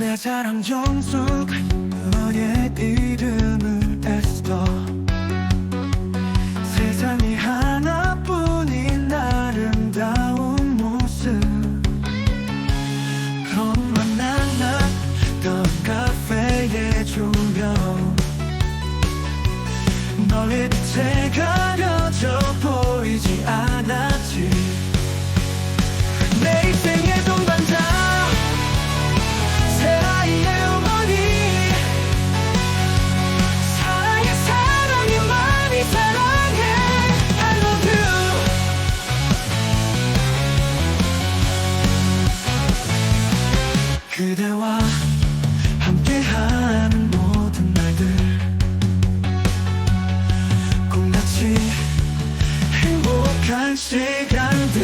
내 사랑 정숙 너의 이름을 애써 세상이 하나뿐인 아름다운 모습. 너만 만났던 카페의 조명 너의 빛에 그대와 함께한 모든 날들. 꿈같이 행복한 시간들.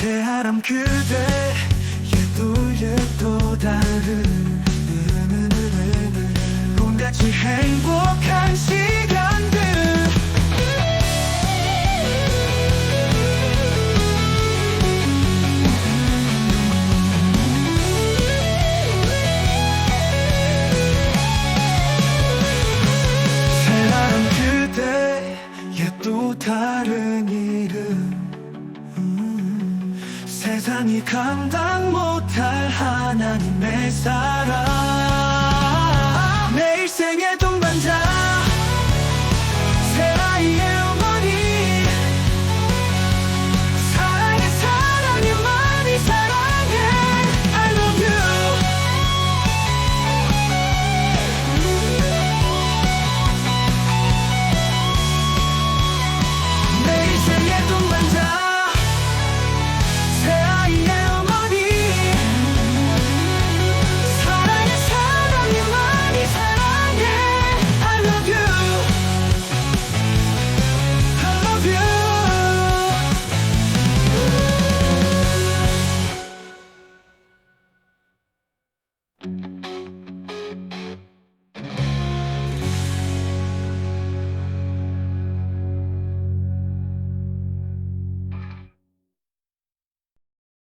새하람 그대 세상이 감당 못할 하나님의 사랑